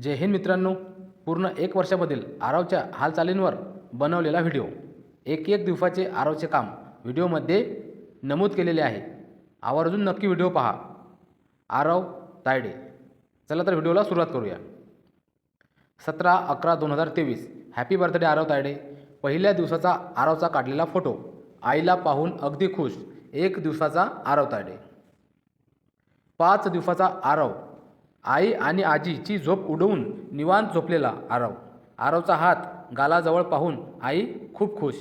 जय हिंद मित्रांनो. पूर्ण एक वर्षामधील आरावच्या हालचालींवर बनवलेला व्हिडिओ. एक एक दिवसाचे आरावचे काम व्हिडिओमध्ये नमूद केलेले आहे. आवर्जून नक्की व्हिडिओ पहा. आरव तायडे. चला तर व्हिडिओला सुरुवात करूया. सतरा अकरा दोन हजार तेवीस. Happy birthday Aarav Tayade. पहिल्या दिवसाचा आरवचा काढलेला फोटो. आईला पाहून अगदी खुश. एक दिवसाचा आरव तायडे. पाच दिवसाचा आरव. आई आणि आजीची झोप उडवून निवांत झोपलेला आरव. आरवचा हात गालाजवळ पाहून आई खूप खुश.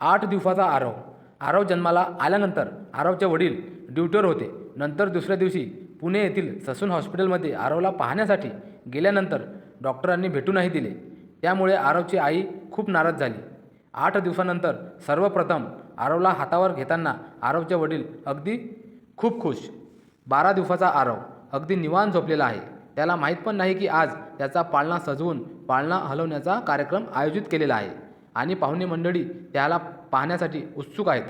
आठ दिवसाचा आरव. आरव जन्माला आल्यानंतर आरवचे वडील ड्युटीवर होते. नंतर दुसऱ्या दिवशी पुणे येथील ससून हॉस्पिटलमध्ये आरवला पाहण्यासाठी गेल्यानंतर डॉक्टरांनी भेटू नाही दिले. त्यामुळे आरवची आई खूप नाराज झाली. आठ दिवसानंतर सर्वप्रथम आरवला हातावर घेताना आरवचे वडील अगदी खूप खुश. बारा दिवसाचा आरव. अगदी निवान झोपलेला आहे. त्याला माहीत पण नाही की आज त्याचा पाळणा सजवून पाळणा हलवण्याचा कार्यक्रम आयोजित केलेला आहे. आणि पाहुणे मंडळी त्याला पाहण्यासाठी उत्सुक आहेत.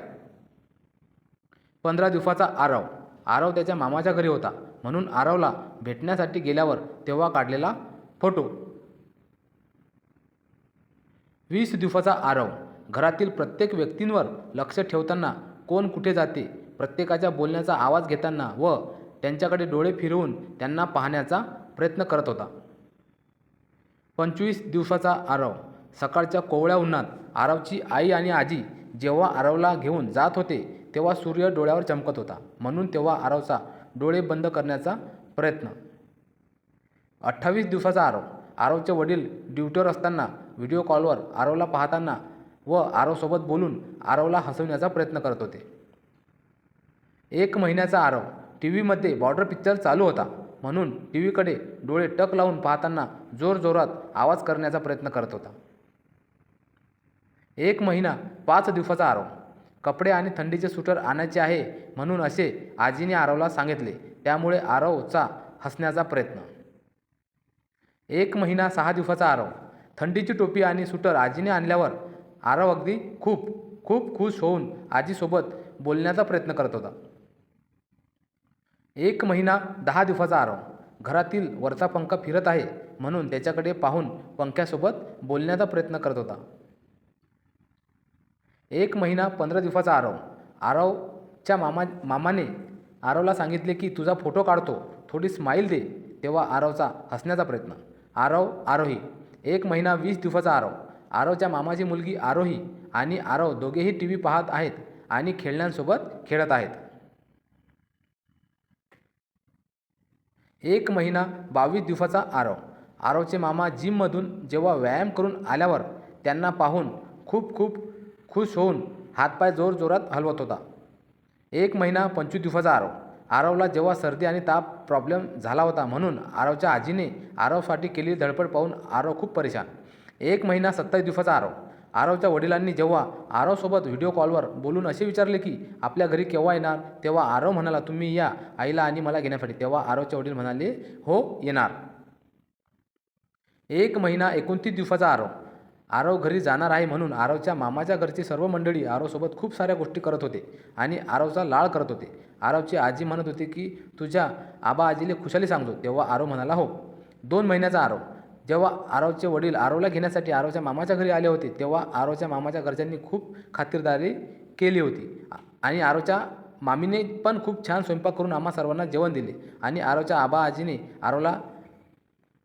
पंधरा दिवसाचा आरव. आरव त्याच्या मामाच्या घरी होता. म्हणून आरवला भेटण्यासाठी गेल्यावर तेव्हा काढलेला फोटो. वीस दिवसाचा आरव. घरातील प्रत्येक व्यक्तींवर लक्ष ठेवताना कोण कुठे जाते प्रत्येकाच्या बोलण्याचा आवाज घेताना व त्यांच्याकडे डोळे फिरवून त्यांना पाहण्याचा प्रयत्न करत होता. पंचवीस दिवसाचा आरव. सकाळच्या कोवळ्या उन्हात आरवची आई आणि आजी जेव्हा आरवला घेऊन जात होते तेव्हा सूर्य डोळ्यावर चमकत होता. म्हणून तेव्हा आरवचा डोळे बंद करण्याचा प्रयत्न. अठ्ठावीस दिवसाचा आरव. आरवचे वडील ड्युटीवर असताना व्हिडिओ कॉलवर आरवला पाहताना व आरवसोबत बोलून आरवला हसवण्याचा प्रयत्न करत होते. एक महिन्याचा आरव. टी व्हीमध्ये बॉर्डर पिक्चर चालू होता. म्हणून टी व्हीकडे डोळे टक लावून पाहताना जोरजोरात आवाज करण्याचा प्रयत्न करत होता. एक महिना पाच दिवसाचा आरव कपडे आणि थंडीचे सुटर आणायचे आहे म्हणून असे आजीने आरवला सांगितले. त्यामुळे आरवचा हसण्याचा प्रयत्न. एक महिना सहा दिवसाचा आरव थंडीची टोपी आणि सुटर आजीने आणल्यावर आरव अगदी खूप खूप खुश होऊन आजीसोबत बोलण्याचा प्रयत्न करत होता. एक महिना दहा दिवसाचा आराम घरातील वरचा पंखा फिरत आहे म्हणून त्याच्याकडे पाहून पंख्यासोबत बोलण्याचा प्रयत्न करत होता. एक महिना पंधरा दिवसाचा आरव आरवच्या मामा मामाने आरवला सांगितले की तुझा फोटो काढतो. थोडी स्माईल दे. तेव्हा आरवचा हसण्याचा प्रयत्न. आरव आरोही. एक महिना वीस दिवसाचा आरव आरवच्या मामाची मुलगी आरोही आणि आरव दोघेही टी व्ही पाहत आहेत आणि खेळण्यांसोबत खेळत आहेत. एक महिना बावीस दिवसाचा आरव. आरवचे मामा जिममधून जेव्हा व्यायाम करून आल्यावर त्यांना पाहून खूप खूप खुश होऊन हातपाय जोरजोरात हलवत होता. एक महिना पंचवीस दिवसाचा आरव. आरवला जेव्हा सर्दी आणि ताप प्रॉब्लेम झाला होता म्हणून आरवच्या आजीने आरवसाठी केलेली धडपड पाहून आरव खूप परेशान. एक महिना सत्तावीस दिवसाचा आरव. आरवच्या वडिलांनी जेव्हा आरवसोबत व्हिडिओ कॉलवर बोलून असे विचारले की आपल्या घरी केव्हा येणार? तेव्हा आरव म्हणाला तुम्ही या आईला आणि मला घेण्यासाठी. तेव्हा आरवचे वडील म्हणाले हो येणार. एक महिना एकोणतीस दिवसाचा आरव. आरव घरी जाणार आहे म्हणून आरवच्या मामाच्या घरची सर्व मंडळी आरवसोबत खूप साऱ्या गोष्टी करत होते आणि आरवचा लाळ करत होते. आरवची आजी म्हणत होती की तुझ्या आबा आजीले खुशाली सांगतो. तेव्हा आरव म्हणाला हो. दोन महिन्याचा आरव. जेव्हा आरवचे वडील आरवला घेण्यासाठी आरवच्या मामाच्या घरी आले होते तेव्हा आरवच्या मामाच्या घरच्यांनी खूप खातिरदारी केली होती. आणि आरवच्या मामीने पण खूप छान स्वयंपाक करून आम्हा सर्वांना जेवण दिले. आणि आरवच्या आबा आजीने आरवला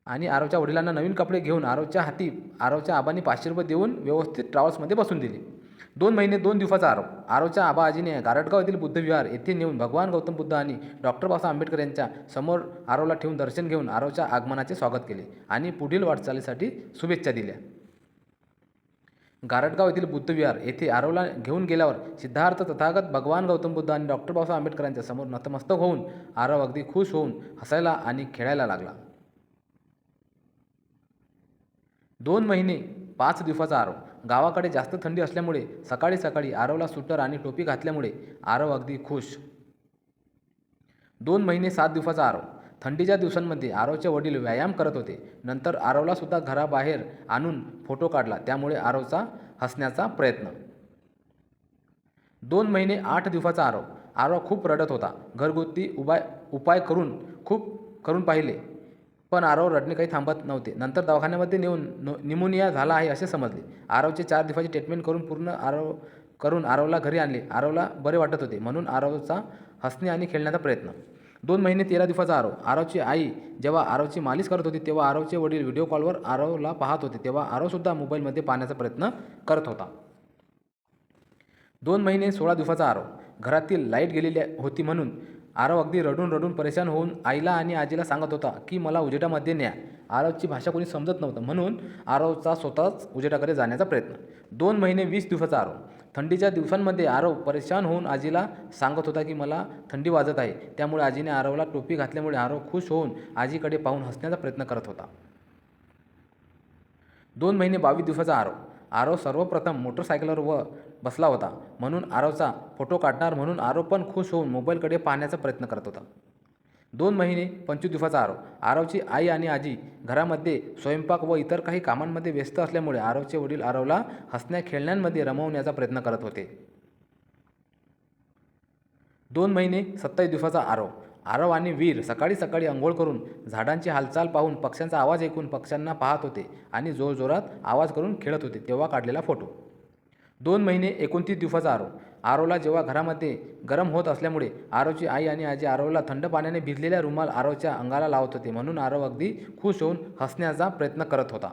आणि आरवच्या वडिलांना नवीन कपडे घेऊन आरवच्या हाती आरवच्या आबांनी पाचशे रुपये देऊन व्यवस्थित ट्रॅव्हल्समध्ये बसून दिले. दोन महिने दोन दिवसाचा आरोप. आरोच्या आबाआजीने गारटगाव येथील बुद्धविहार येथे नेऊन भगवान गौतम बुद्ध आणि डॉक्टर बाबासाहेब आंबेडकर यांच्या समोर आरोला ठेवून दर्शन घेऊन आरोच्या आगमनाचे स्वागत केले आणि पुढील वाटचालीसाठी शुभेच्छा दिल्या. गारटगाव येथील बुद्धविहार येथे आरोला घेऊन गेल्यावर सिद्धार्थ तथागत भगवान गौतम बुद्ध आणि डॉक्टर बाबासाहेब आंबेडकरांच्या समोर नतमस्तक होऊन आरव अगदी खुश होऊन हसायला आणि खेळायला लागला. दोन महिने पाच दिवसाचा आरव गावाकडे जास्त थंडी असल्यामुळे सकाळी सकाळी आरवला सुटर आणि टोपी घातल्यामुळे आरव अगदी खुश. दोन महिने सात दिवसाचा आरव. थंडीच्या दिवसांमध्ये आरवचे वडील व्यायाम करत होते. नंतर आरवला सुद्धा घराबाहेर आणून फोटो काढला. त्यामुळे आरवचा हसण्याचा प्रयत्न. दोन महिने आठ दिवसाचा आरव. आरव खूप रडत होता. घरगुती उपाय उपाय करून खूप करून पाहिले. पण आरव रडणे काही थांबत नव्हते. नंतर दवाखान्यामध्ये नेऊन नो निमोनिया झाला आहे असे समजले. आरवचे चार दिवसाची ट्रीटमेंट करून पूर्ण आरव करून आरवला घरी आणले. आरवला बरे वाटत होते. म्हणून आरवचा हसणे आणि खेळण्याचा प्रयत्न. दोन महिने तेरा दिवसाचा आरव. आरवची आई जेव्हा आरवची मालिश करत होती तेव्हा आरवचे वडील व्हिडिओ कॉलवर आरवला पाहत होते. तेव्हा आरवसुद्धा मोबाईलमध्ये पाहण्याचा प्रयत्न करत होता. दोन महिने सोळा दिवसाचा आरव. घरातील लाइट गेलेली होती म्हणून आरव अगदी रडून रडून परेशान होऊन आईला आणि आजीला सांगत होता की मला उजेडामध्ये न्या. आरवची भाषा कोणी समजत नव्हतं. म्हणून आरवचा स्वतःच उजेडाकडे जाण्याचा प्रयत्न. दोन महिने वीस दिवसाचा आरव. थंडीच्या दिवसांमध्ये आरव परेशान होऊन आजीला सांगत होता की मला थंडी वाजत आहे. त्यामुळे आजीने आरवला टोपी घातल्यामुळे आरव खुश होऊन आजीकडे पाहून हसण्याचा प्रयत्न करत होता. दोन महिने बावीस दिवसाचा आरव. आरव सर्वप्रथम मोटरसायकलवर व बसला होता. म्हणून आरवचा फोटो काढणार म्हणून आरव पण खुश होऊन मोबाईलकडे पाहण्याचा प्रयत्न करत होता. दोन महिने पंचवीस दिवसाचा आरव. आरवची आई आणि आजी घरामध्ये स्वयंपाक व इतर काही कामांमध्ये व्यस्त असल्यामुळे आरवचे वडील आरवला हसण्या खेळण्यांमध्ये रमवण्याचा प्रयत्न करत होते. दोन महिने सत्तावीस दिवसाचा आरव. आरव आणि वीर सकाळी सकाळी अंघोळ करून झाडांची हालचाल पाहून पक्ष्यांचा आवाज ऐकून पक्ष्यांना पाहत होते आणि जोरजोरात आवाज करून खेळत होते तेव्हा काढलेला फोटो. दोन महिने एकोणतीस दिवसाचा आरो. आरोला जेव्हा घरामध्ये गरम होत असल्यामुळे आरोची आई आणि आजी आरोला थंड पाण्याने भिजलेल्या रुमाल आरोच्या अंगाला लावत होते. म्हणून आरो अगदी खुश होऊन हसण्याचा प्रयत्न करत होता.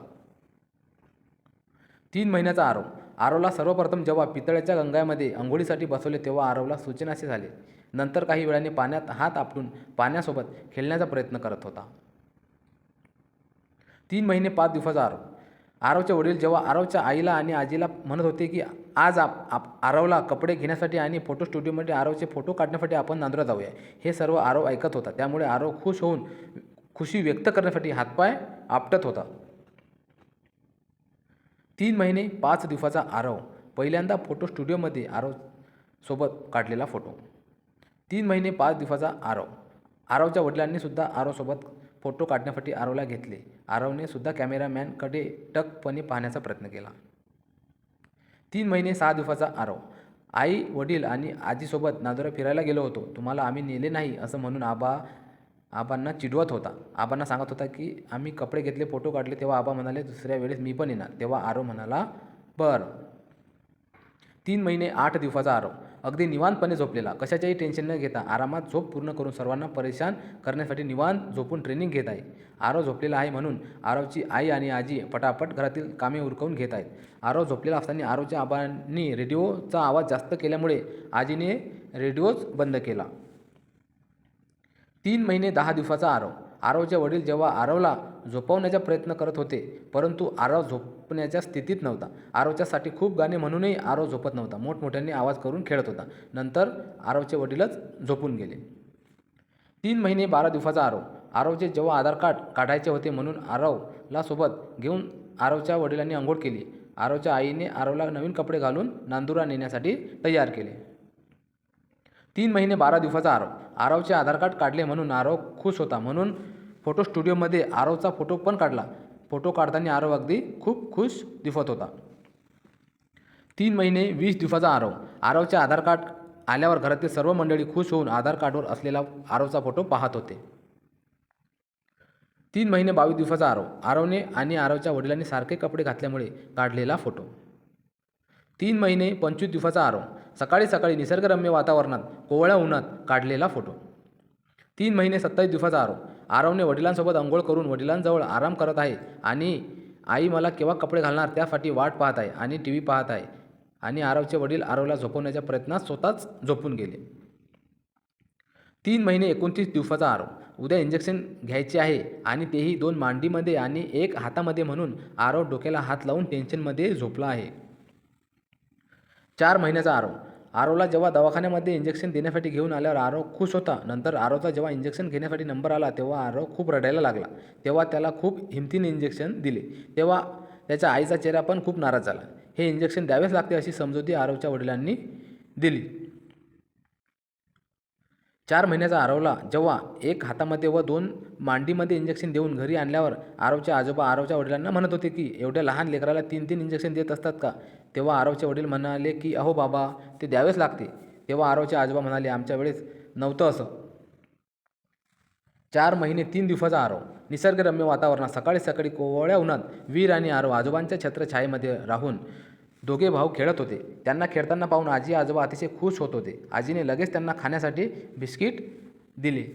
तीन महिन्याचा आरो. आरोला सर्वप्रथम जेव्हा पितळ्याच्या गंगामध्ये अंघोळीसाठी बसवले तेव्हा आरोला सूचनाचे झाले. नंतर काही वेळाने पाण्यात हात आपटून पाण्यासोबत खेळण्याचा प्रयत्न करत होता. तीन महिने पाच दिवसाचा आरो. आरवचे वडील जेव्हा आरवच्या आईला आणि आजीला म्हणत होते की आज आप आप आरवला कपडे घेण्यासाठी आणि फोटो स्टुडिओमध्ये आरवचे फोटो काढण्यासाठी आपण नांदुरा जाऊया. हे सर्व आरव ऐकत होता. त्यामुळे आरव खुश होऊन खुशी व्यक्त करण्यासाठी हातपाय आपटत होता. तीन महिने पाच दिवसाचा आरव पहिल्यांदा फोटो स्टुडिओमध्ये आरव सोबत काढलेला फोटो तीन महिने पाच दिवसाचा आरव. आरवच्या वडिलांनीसुद्धा आरवसोबत फोटो काढण्यासाठी आरवला घेतले. आरवने सुद्धा कॅमेरामॅनकडे टकपणे पाहण्याचा प्रयत्न केला. तीन महिने सहा दिवसाचा आरव. आई वडील आणि आजीसोबत नादोरा फिरायला गेलो होतो. तुम्हाला आम्ही नेले नाही असं म्हणून आबा आबांना चिडवत होता. आबांना सांगत होता की आम्ही कपडे घेतले फोटो काढले तेव्हा आबा म्हणाले दुसऱ्या वेळेस मी पण येणार. तेव्हा आरव म्हणाला बरं. तीन महिने आठ दिवसाचा आरव. अगदी निवांतपणे झोपलेला. कशाच्याही टेन्शन न घेता आरामात झोप पूर्ण करून सर्वांना परेशान करण्यासाठी निवांत झोपून ट्रेनिंग घेत आहे. आरव झोपलेला आहे म्हणून आरवची आई आणि आजी पटापट घरातील कामे उरकवून घेत आहेत. आरव झोपलेला असताना आरवच्या आबांनी रेडिओचा आवाज जास्त केल्यामुळे आजीने रेडिओच बंद केला. तीन महिने दहा दिवसाचा आरव. आरवचे वडील जेव्हा आरवला झोपवण्याचा प्रयत्न करत होते परंतु आरव झोपण्याच्या स्थितीत नव्हता. आरवच्यासाठी खूप गाणे म्हणूनही आरव झोपत नव्हता. मोठमोठ्याने आवाज करून खेळत होता. नंतर आरवचे वडीलच झोपून गेले. तीन महिने बारा दिवसाचा आरव आरवचे जेव्हा आधार कार्ड काढायचे होते म्हणून आरवला सोबत घेऊन आरवच्या वडिलांनी आंघोळ केली. आरवच्या आईने आरवला नवीन कपडे घालून नांदुरा नेण्यासाठी तयार केले. तीन महिने बारा दिवसाचा आरव आरवचे आधार कार्ड काढले म्हणून आरव खुश होता. म्हणून फोटो स्टुडिओमध्ये आरवचा फोटो पण काढला. फोटो काढताना आरव अगदी खूप खुश दिसत होता. तीन महिने वीस दिवसाचा आरव आरवचे आधार कार्ड आल्यावर घरातील सर्व मंडळी खुश होऊन आधार कार्डवर असलेला आरवचा फोटो पाहत होते. तीन महिने बावीस दिवसाचा आरव आरवने आणि आरवच्या वडिलांनी सारखे कपडे घातल्यामुळे काढलेला फोटो. तीन महिने पंचवीस दिवसाचा आरव सकाळी सकाळी निसर्गरम्य वातावरणात कोवळ्या उन्हात काढलेला फोटो. तीन महिने सत्तावीस दिवसाचा आरव आरवने वडिलांसोबत अंघोळ करून वडिलांजवळ आराम करत आहे आणि आई मला केव्हा कपडे घालणार त्यासाठी वाट पाहत आहे आणि टी व्ही पाहत आहे आणि आरवचे वडील आरवला झोपवण्याच्या प्रयत्नात स्वतःच झोपून गेले. तीन महिने एकोणतीस दिवसाचा आरव उद्या इंजेक्शन घ्यायचे आहे आणि तेही दोन मांडीमध्ये आणि एक हातामध्ये म्हणून आरव डोक्याला हात लावून टेन्शनमध्ये झोपला आहे. चार महिन्याचा आरव आरोला जेव्हा दवाखान्यामध्ये इंजेक्शन देण्यासाठी घेऊन आल्यावर आरव खुश होता. नंतर आरोचा जेव्हा इंजेक्शन घेण्यासाठी नंबर आला तेव्हा आरव खूप रडायला लागला. तेव्हा त्याला खूप हिमतीने इंजेक्शन दिले. तेव्हा त्याच्या आईचा चेहरा पण खूप नाराज झाला. हे इंजेक्शन द्यावेच लागते अशी समजुती आरवच्या वडिलांनी दिली. चार महिन्याचा आरवला जेव्हा एक हातामध्ये व दोन मांडीमध्ये इंजेक्शन देऊन घरी आणल्यावर आरवच्या आजोबा आरवच्या वडिलांना म्हणत होते की एवढ्या लहान लेकराला तीन तीन इंजेक्शन देत असतात का? तेव्हा आरवचे वडील म्हणाले की अहो बाबा ते द्यावेच लागते. तेव्हा आरवचे आजोबा म्हणाले आमच्या वेळेस नव्हतं असं. चार महिने तीन दिवसाचा आरव. निसर्गरम्य वातावरणात सकाळी सकाळी कोवळ्या उन्हात वीर आणि आरो आजोबांच्या छत्रछायेमध्ये राहून दोघे भाऊ खेळत होते. त्यांना खेळताना पाहून आजी आजोबा अतिशय खुश होत होते. आजीने लगेच त्यांना खाण्यासाठी बिस्किट दिले.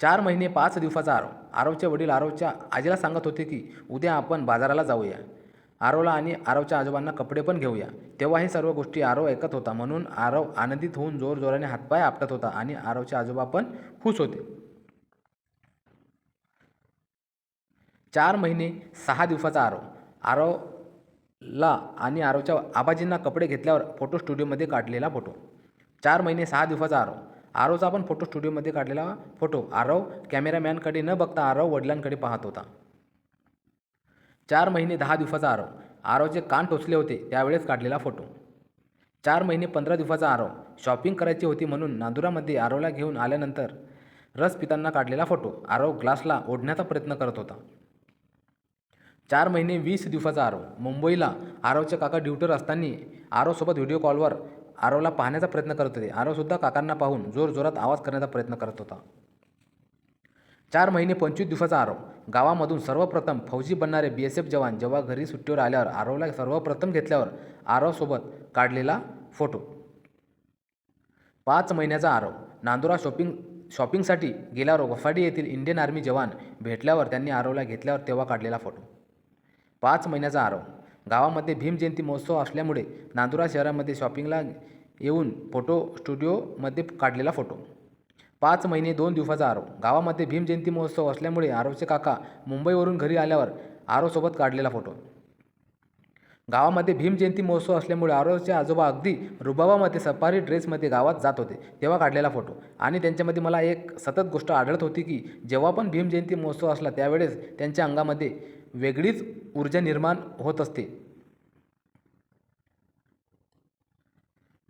चार महिने पाच दिवसाचा आरव आरवचे वडील आरवच्या आजीला सांगत होते की उद्या आपण बाजाराला जाऊया. आरवला आणि आरवच्या आजोबांना कपडे पण घेऊया. तेव्हा हे सर्व गोष्टी आरव ऐकत होता. म्हणून आरव आनंदित होऊन जोरजोराने हातपाय आपटत होता आणि आरवचे आजोबा पण खुश होते. चार महिने सहा दिवसाचा आरव आरवला आणि आरवच्या आबाजींना कपडे घेतल्यावर फोटो स्टुडिओमध्ये काढलेला फोटो. चार महिने सहा दिवसाचा आरव आरवचा पण फोटो स्टुडिओमध्ये काढलेला फोटो. आरव कॅमेरामॅनकडे न बघता आरव वडिलांकडे पाहत होता. चार महिने दहा दिवसाचा आरव आरवचे कान टोचले होते त्यावेळेस काढलेला फोटो. चार महिने पंधरा दिवसाचा आरव शॉपिंग करायची होती म्हणून नांदुरामध्ये आरवला घेऊन आल्यानंतर रस पितांना काढलेला फोटो. आरव ग्लासला ओढण्याचा प्रयत्न करत होता. चार महिने वीस दिवसाचा आरव मुंबईला आरवचे काका ड्युटर असताना आरवसोबत व्हिडिओ कॉलवर आरवला पाहण्याचा प्रयत्न करत होते. आरवसुद्धा काकांना पाहून जोरजोरात आवाज करण्याचा प्रयत्न करत होता. चार महिने पंचवीस दिवसाचा आरव गावामधून सर्वप्रथम फौजी बनणारे बी एस एफ जवान जेव्हा घरी सुट्टीवर आल्यावर आरवला सर्वप्रथम घेतल्यावर आरवसोबत काढलेला फोटो. पाच महिन्याचा आरव नांदुरा शॉपिंग शॉपिंगसाठी गेल्यावर वफाडी येथील इंडियन आर्मी जवान भेटल्यावर त्यांनी आरवला घेतल्यावर तेव्हा काढलेला फोटो. पाच महिन्याचा आरव गावामध्ये भीम जयंती महोत्सव असल्यामुळे नांदुरा शहरामध्ये शॉपिंगला येऊन फोटो स्टुडिओमध्ये काढलेला फोटो. पाच महिने दोन दिवसाचा आरव गावामध्ये भीम जयंती महोत्सव असल्यामुळे आरवचे काका मुंबईवरून घरी आल्यावर आरवसोबत काढलेला फोटो. गावामध्ये भीम जयंती महोत्सव असल्यामुळे आरवचे आजोबा अगदी रुबाबामध्ये सफारी ड्रेसमध्ये गावात जात होते तेव्हा काढलेला फोटो. आणि त्यांच्यामध्ये मला एक सतत गोष्ट आढळत होती की जेव्हा पण भीम जयंती महोत्सव असला त्यावेळेस त्यांच्या अंगामध्ये वेगळीच ऊर्जा निर्माण होत असते.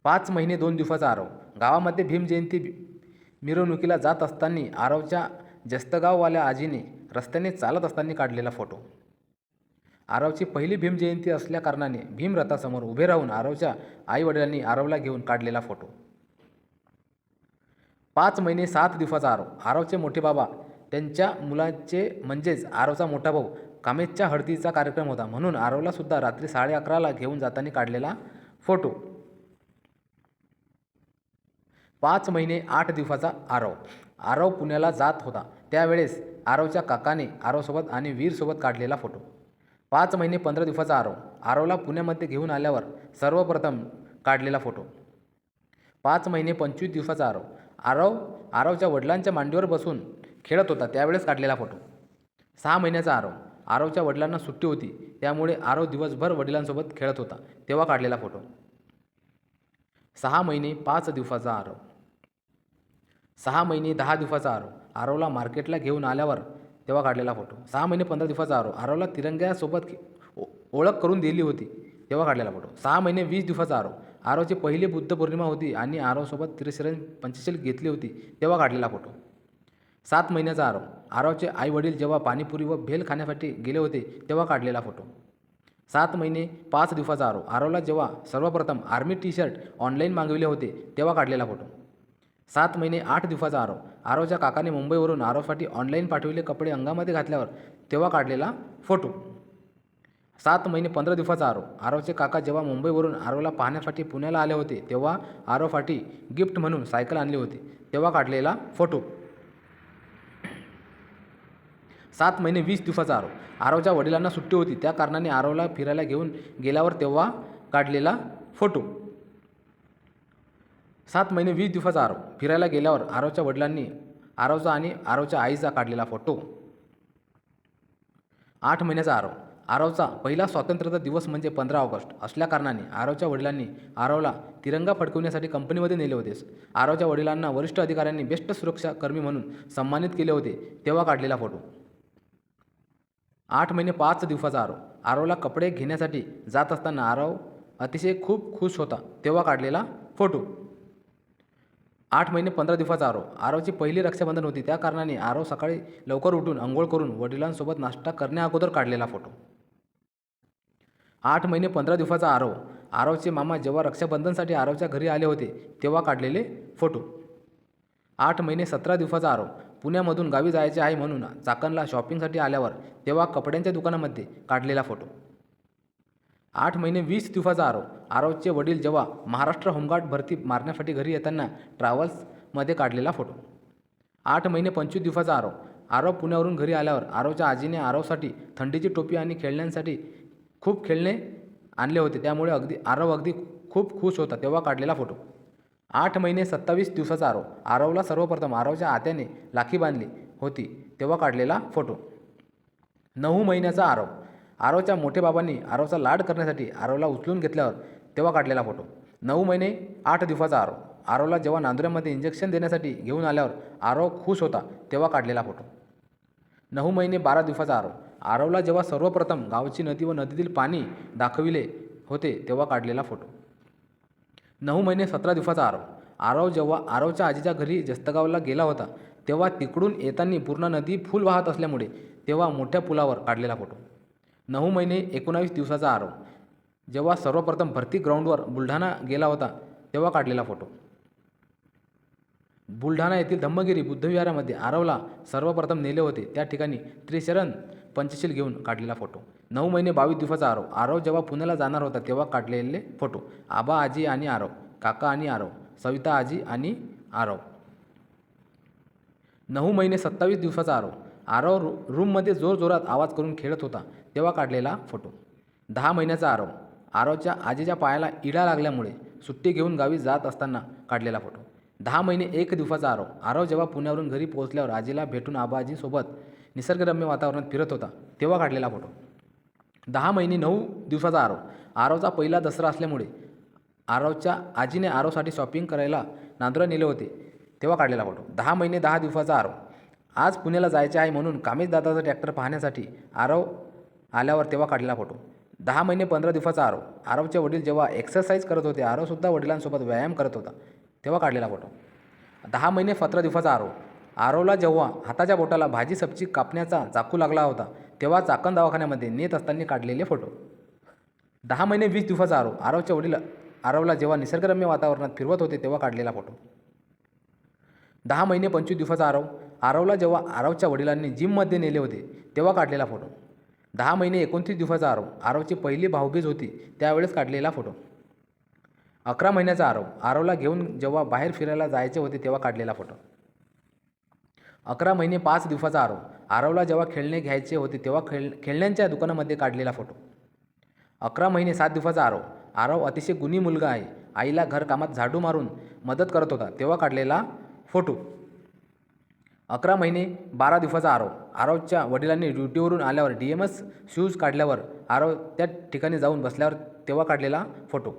पाच महिने दोन दिवसाचा आरव. गावामध्ये भीमजयंती मिरवणुकीला जात असताना आरवच्या जस्तगाववाल्या आजीने रस्त्याने चालत असताना काढलेला फोटो. आरवची पहिली भीम जयंती असल्याकारणाने भीमरथासमोर उभे राहून आरवच्या आईवडिलांनी आरवला घेऊन काढलेला फोटो. पाच महिने सात दिवसाचा आरव. आरवचे मोठे बाबा त्यांच्या मुलाचे म्हणजेच आरवचा मोठा भाऊ कामेशच्या हळदीचा कार्यक्रम होता. म्हणून आरवलासुद्धा रात्री साडे अकराला घेऊन जाताना काढलेला फोटो. पाच महिने आठ दिवसाचा आरव. आरव पुण्याला जात होता. त्यावेळेस आरवच्या काकाने आरवसोबत आणि वीरसोबत काढलेला फोटो. पाच महिने पंधरा दिवसाचा आरव. आरवला पुण्यामध्ये घेऊन आल्यावर सर्वप्रथम काढलेला फोटो. पाच महिने पंचवीस दिवसाचा आरव. आरव आरवच्या वडिलांच्या मांडीवर बसून खेळत होता. त्यावेळेस काढलेला फोटो. सहा महिन्याचा आरव. आरवच्या वडिलांना सुट्टी होती त्यामुळे आरव दिवसभर वडिलांसोबत खेळत होता. तेव्हा काढलेला फोटो. सहा महिने पाच दिवसाचा आरव. सहा महिने दहा दिवसाचा आरव. आरवला मार्केटला घेऊन आल्यावर तेव्हा काढलेला फोटो. सहा महिने पंधरा दिवसाचा आरव. आरवला तिरंग्यासोबत ओ- ओळख करून दिली होती तेव्हा काढलेला फोटो. सहा महिने वीस दिवसाचा आरव. आरवची पहिली बुद्ध पौर्णिमा होती आणि आरवसोबत त्रिशरण पंचशील घेतली होती तेव्हा काढलेला फोटो. सात महिन्याचा आरव आरवचे आई वडील जेव्हा पाणीपुरी व भेल खाण्यासाठी गेले होते तेव्हा काढलेला फोटो. सात महिने पाच दिवसाचा आरव आरवला जेव्हा सर्वप्रथम आर्मी टी शर्ट ऑनलाईन मागविले होते तेव्हा काढलेला फोटो. सात महिने आठ दिवसाचा आरव आरवच्या काकाने मुंबईवरून आरवसाठी ऑनलाईन पाठविले कपडे अंगामध्ये घातल्यावर तेव्हा काढलेला फोटो. सात महिने पंधरा दिवसाचा आरव आरवचे काका जेव्हा मुंबईवरून आरवला पाहण्यासाठी पुण्याला आले होते तेव्हा आरवसाठी गिफ्ट म्हणून सायकल आणली होती तेव्हा काढलेला फोटो. सात महिने वीस दिवसाचा आरव आरवच्या वडिलांना सुट्टी होती. त्या कारणाने आरवला फिरायला घेऊन गेल्यावर तेव्हा काढलेला फोटो. सात महिने वीस दिवसाचा आरव फिरायला गेल्यावर आरवच्या वडिलांनी आरवचा आणि आरवच्या आईचा काढलेला फोटो. आठ महिन्याचा आरव आरवचा पहिला स्वातंत्र्याचा दिवस म्हणजे पंधरा ऑगस्ट. असल्याकारणाने आरवच्या वडिलांनी आरवला तिरंगा फडकवण्यासाठी कंपनीमध्ये नेले होते. आरवच्या वडिलांना वरिष्ठ अधिकाऱ्यांनी बेस्ट सुरक्षा कर्मी म्हणून सन्मानित केले होते. तेव्हा काढलेला फोटो. आठ महिने पाच दिवसाचा आरव. आरवला कपडे घेण्यासाठी जात असताना आरव अतिशय खूप खुश होता. तेव्हा काढलेला फोटो. आठ महिने पंधरा दिवसाचा आरव. आरवची पहिली रक्षाबंधन होती. त्या कारणाने आरव सकाळी लवकर उठून आंघोळ करून वडिलांसोबत नाश्ता करण्याअगोदर काढलेला फोटो. आठ महिने पंधरा दिवसाचा आरव. आरवचे मामा जेव्हा रक्षाबंधनसाठी आरवच्या घरी आले होते तेव्हा काढलेले फोटो. आठ महिने सतरा दिवसाचा आरव. पुण्यामधून गावी जायचे आहे म्हणून चाकणला शॉपिंगसाठी आल्यावर तेव्हा कपड्यांच्या दुकानामध्ये काढलेला फोटो. आठ महिने वीस दिवसाचा आरव आरवचे वडील जेव्हा महाराष्ट्र होमगार्ड भरती मारण्यासाठी घरी येताना ट्रॅव्हल्समध्ये काढलेला फोटो. आठ महिने पंचवीस दिवसाचा आरव आरव पुण्यावरून घरी आल्यावर आरवच्या आजीने आरवसाठी थंडीची टोपी आणि खेळण्यांसाठी खूप खेळणे आणले होते. त्यामुळे अगदी आरव अगदी खूप खुश होता तेव्हा काढलेला फोटो. आठ महिने सत्तावीस दिवसाचा आरव आरवला सर्वप्रथम आरवच्या आत्याने लाखी बांधली होती तेव्हा काढलेला फोटो. नऊ महिन्याचा आरव. आरवच्या मोठे बाबांनी आरवचा लाड करण्यासाठी आरवला उचलून घेतल्यावर तेव्हा काढलेला फोटो. नऊ महिने आठ दिवसाचा आरव. आरवला जेव्हा नांदुऱ्यामध्ये इंजेक्शन देण्यासाठी घेऊन आल्यावर आरव खुश होता तेव्हा काढलेला फोटो. नऊ महिने बारा दिवसाचा आरव. आरवला जेव्हा सर्वप्रथम गावची नदी व नदीतील पाणी दाखविले होते तेव्हा काढलेला फोटो. नऊ महिने सतरा दिवसाचा आरव. आरव जेव्हा आरवच्या आजीच्या घरी जस्तगावला गेला होता तेव्हा तिकडून येताना पूर्ण नदी फुल वाहत असल्यामुळे तेव्हा मोठ्या पुलावर काढलेला फोटो. नऊ महिने एकोणावीस दिवसाचा आरव. जेव्हा सर्वप्रथम भरती ग्राउंडवर बुलढाणा गेला होता तेव्हा काढलेला फोटो. बुलढाणा येथील धम्मगिरी बुद्धविहारामध्ये आरवला सर्वप्रथम नेले होते. त्या ठिकाणी त्रिशरण पंचशील घेऊन काढलेला फोटो. नऊ महिने बावीस दिवसाचा आरव आरव जेव्हा पुण्याला जाणार होता तेव्हा काढलेले फोटो. आबा आजी आणि आरव. काका आणि आरव. सविता आजी आणि आरव. नऊ महिने सत्तावीस दिवसाचा आरव आरव रू रूममध्ये जोरजोरात आवाज करून खेळत होता तेव्हा काढलेला फोटो. दहा महिन्याचा आरव आरवच्या आजीच्या पायाला इडा लागल्यामुळे सुट्टी घेऊन गावी जात असताना काढलेला फोटो. दहा महिने एक दिवसाचा आरव आरव जेव्हा पुण्यावरून घरी पोहोचल्यावर आजीला भेटून आबाजीसोबत निसर्गरम्य वातावरणात फिरत होता तेव्हा काढलेला फोटो. दहा महिने नऊ दिवसाचा आरव. आरवचा पहिला दसरा असल्यामुळे आरवच्या आजीने आरवसाठी शॉपिंग करायला नांदुरा नेले होते तेव्हा काढलेला फोटो. दहा महिने दहा दिवसाचा आरव. आज पुण्याला जायचे आहे म्हणून कामेश दादाचा ट्रॅक्टर पाहण्यासाठी आरव आल्यावर तेव्हा काढलेला फोटो. दहा महिने पंधरा दिवसाचा आरव. आरवचे वडील जेव्हा एक्सरसाइज करत होते आरवसुद्धा वडिलांसोबत व्यायाम करत होता तेव्हा काढलेला फोटो. दहा महिने सतरा दिवसाचा आरव. आरवला जेव्हा हाताच्या बोटाला भाजी सब्जी कापण्याचा चाकू लागला होता तेव्हा चाकण दवाखान्यामध्ये नेत असताना काढलेले फोटो. दहा महिने वीस दिवसाचा आरव आरवचे वडील आरवला जेव्हा निसर्गरम्य वातावरणात फिरवत होते तेव्हा काढलेला फोटो. दहा महिने पंचवीस दिवसाचा आरव आरवला जेव्हा आरवच्या वडिलांनी जिममध्ये नेले होते तेव्हा काढलेला फोटो. दहा महिने एकोणतीस दिवसाचा आरव आरवची पहिली भाऊबीज होती त्यावेळेस काढलेला फोटो. अकरा महिन्याचा आरव आरवला घेऊन जेव्हा बाहेर फिरायला जायचे होते तेव्हा काढलेला फोटो. अकरा महिने पाच दिवसाचा आरव आरवला जेव्हा खेळणे घ्यायचे होते तेव्हा खेळ खेळण्यांच्या दुकानामध्ये काढलेला फोटो. अकरा महिने सात दिवसाचा आरव आरव अतिशय गुणी मुलगा आहे. आईला घरकामात झाडू मारून मदत करत होता तेव्हा काढलेला फोटो. अकरा महिने बारा दिवसाचा आरव आरवच्या वडिलांनी ड्युटीवरून आल्यावर डी एम एस शूज काढल्यावर आरव त्या ठिकाणी जाऊन बसल्यावर तेव्हा काढलेला फोटो.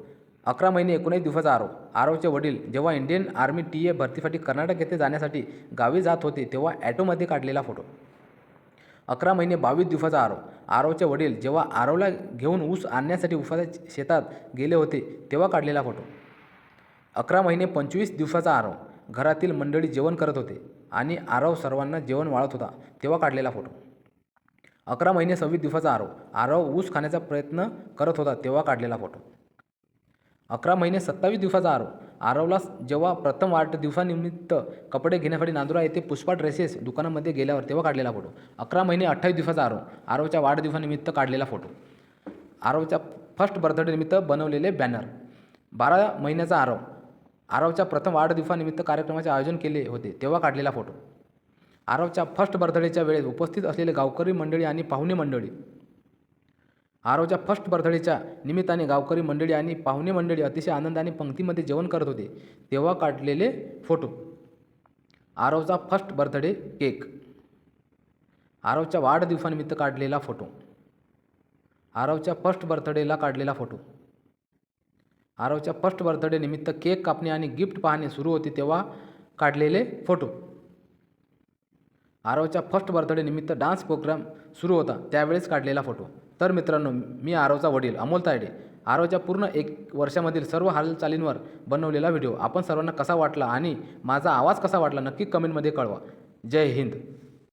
अकरा महिने एकोणीस दिवसाचा आरव आरवचे वडील जेव्हा इंडियन आर्मी टी ए भरतीसाठी कर्नाटक येथे जाण्यासाठी गावी जात होते तेव्हा ॲटोमध्ये काढलेला फोटो. अकरा महिने बावीस दिवसाचा आरव आरवचे वडील जेव्हा आरवला घेऊन ऊस आणण्यासाठी ऊसाच्या शेतात गेले होते तेव्हा काढलेला फोटो. अकरा महिने पंचवीस दिवसाचा आरव घरातील मंडळी जेवण करत होते आणि आरव सर्वांना जेवण वाढत होता तेव्हा काढलेला फोटो. अकरा महिने सव्वीस दिवसाचा आरव आरव ऊस खाण्याचा प्रयत्न करत होता तेव्हा काढलेला फोटो. अकरा महिने सत्तावीस दिवसाचा आरव आरवला जेव्हा प्रथम वाढदिवसानिमित्त कपडे घेण्यासाठी नांदुरा येथे पुष्पा ड्रेसेस दुकानामध्ये गेल्यावर तेव्हा काढलेला फोटो. अकरा महिने अठ्ठावीस दिवसाचा आरव आरवच्या वाढदिवसानिमित्त काढलेला फोटो. आरवच्या फर्स्ट बर्थडे निमित्त बनवलेले बॅनर. बारा महिन्याचा आरव आरवच्या प्रथम वाढदिवसानिमित्त कार्यक्रमाचे आयोजन केले होते तेव्हा काढलेला फोटो. आरवच्या फर्स्ट बर्थडेच्या वेळेस उपस्थित असलेले गावकरी मंडळी आणि पाहुणे मंडळी आरोच्या फर्स्ट बर्थडेच्या निमित्ताने गावकरी मंडळी आणि पाहुणे मंडळी अतिशय आनंदाने पंक्तीमध्ये जेवण करत होते. तेव्हा काढलेले फोटो. आरोचा फर्स्ट बर्थडे केक. आरवच्या वाढदिवसानिमित्त काढलेला फोटो. आरवच्या फर्स्ट बर्थडेला काढलेला फोटो. आरवच्या फर्स्ट बर्थडे निमित्त केक कापणे आणि गिफ्ट पाहणे सुरू होते तेव्हा काढलेले फोटो. आरवच्या फर्स्ट बर्थडे निमित्त डान्स प्रोग्राम सुरू होता त्यावेळेस काढलेला फोटो. तर मित्रांनो मी आरवचा वडील अमोल तायडे आरवच्या पूर्ण एक वर्षामधील सर्व हालचालींवर बनवलेला व्हिडिओ. आपण सर्वांना कसा वाटला आणि माझा आवाज कसा वाटला नक्की कमेंटमध्ये कळवा. जय हिंद.